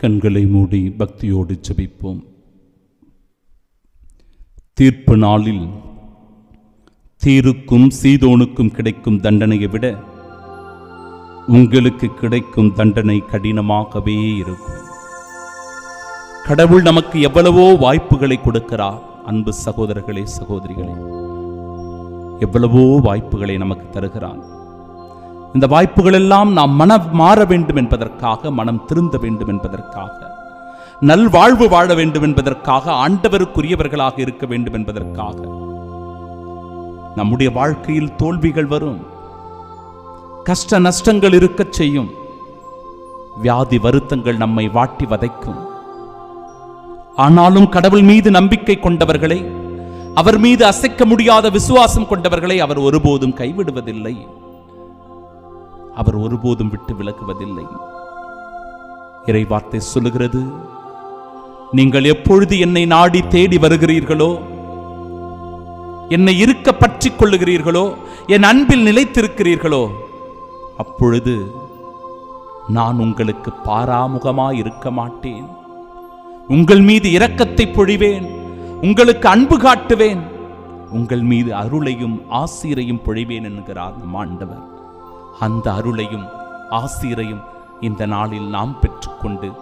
கண்களை மூடி பக்தியோடு செபிப்போம் தீர்ப்பு நாளில் தீருக்கும் சீதோனுக்கும் கிடைக்கும் தண்டனையை விட உங்களுக்கு கிடைக்கும் தண்டனை கடினமாகவே இருக்கும். கடவுள் நமக்கு எவ்வளவோ வாய்ப்புகளை கொடுக்கிறார். அன்பு சகோதரர்களே சகோதரிகளே எவ்வளவோ வாய்ப்புகளை நமக்கு தருகிறான் இந்த வாய்ப்புகள் எல்லாம் நாம் மனம் மாற வேண்டும் என்பதற்காக மனம் திருந்த வேண்டும் என்பதற்காக நல்வாழ்வு வாழ வேண்டும் என்பதற்காக ஆண்டவருக்குரியவர்களாக இருக்க வேண்டும் என்பதற்காக நம்முடைய வாழ்க்கையில் தோல்விகள் வரும். கஷ்ட நஷ்டங்கள் இருக்கச் செய்யும். வியாதி வருத்தங்கள் நம்மை வாட்டி வதைக்கும். ஆனாலும் கடவுள் மீது நம்பிக்கை கொண்டவர்களை அவர் மீது அசைக்க முடியாத விசுவாசம் கொண்டவர்களை அவர் ஒருபோதும் கைவிடுவதில்லை. அவர் ஒருபோதும் விட்டு விலகுவதில்லை. இறை வார்த்தை சொல்லுகிறது நீங்கள் எப்பொழுது என்னை நாடி தேடி வருகிறீர்களோ என்னை இருக்க பற்றிக் கொள்ளுகிறீர்களோ என் அன்பில் நிலைத்திருக்கிறீர்களோ அப்பொழுது நான் உங்களுக்கு பாராமுகமாய் இருக்க மாட்டேன். உங்கள் மீது இரக்கத்தை பொழிவேன் உங்களுக்கு அன்பு காட்டுவேன். உங்கள் மீது அருளையும் ஆசீரையும் பொழிவேன் என்கிறார் நம் ஆண்டவர். அந்த அருளையும் ஆசீரையும் இந்த நாளில் நாம் பெற்றுக்கொண்டு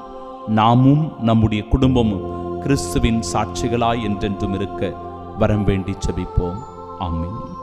நாமும் நம்முடைய குடும்பமும் கிறிஸ்துவின் சாட்சிகளாய் என்றென்றும் இருக்க வரம் வேண்டி செபிப்போம். ஆமீன்.